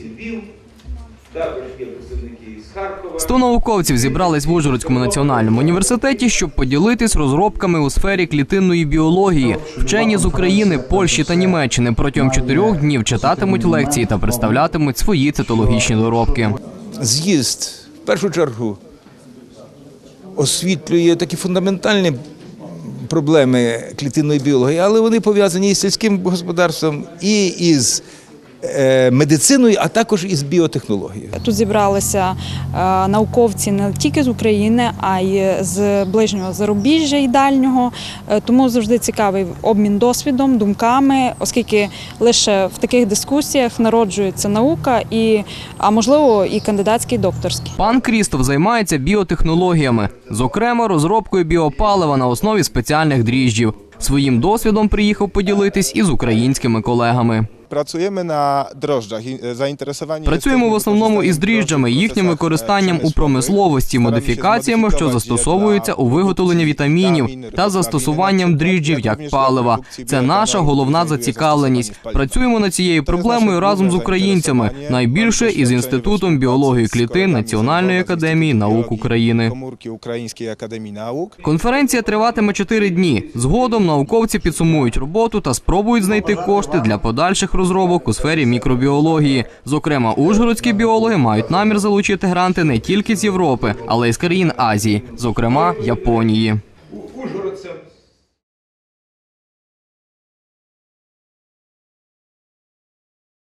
Львів, також є представники із Харкова. Сто науковців зібрались в Ужгородському національному університеті, щоб поділитись розробками у сфері клітинної біології. Вчені з України, Польщі та Німеччини протягом чотирьох днів читатимуть лекції та представлятимуть свої цитологічні доробки. з'їзд в першу чергу освітлює такі фундаментальні проблеми клітинної біології, але вони пов'язані із сільським господарством і із медициною, а також із біотехнологією. Тут зібралися е, науковці не тільки з України, а й з ближнього зарубіжжя і дальнього. Е, Тому завжди цікавий обмін досвідом, думками, оскільки лише в таких дискусіях народжується наука і, а можливо, і кандидатський, і докторський. Пан Крістоф займається біотехнологіями, зокрема розробкою біопалива на основі спеціальних дріжджів. Своїм досвідом приїхав поділитись із українськими колегами. Na drożdżach. i, e, Працюємо в основному із дріжджами, їхнім e, використанням у промисловості, модифікаціями, що застосовуються у виготовленні вітамінів та застосуванням дріжджів як палива. Це наша головна зацікавленість. Працюємо над цією проблемою разом з українцями, найбільше із інститутом біології клітин Національної академії наук України. Ukraińskiej Akademii Nauk. Конференція триватиме чотири дні. Згодом науковці підсумують роботу та спробують знайти кошти для подальших розробок у сфері мікробіології. Зокрема, ужгородські біологи мають намір залучити гранти не тільки з Європи, але й з країн Азії, зокрема Японії.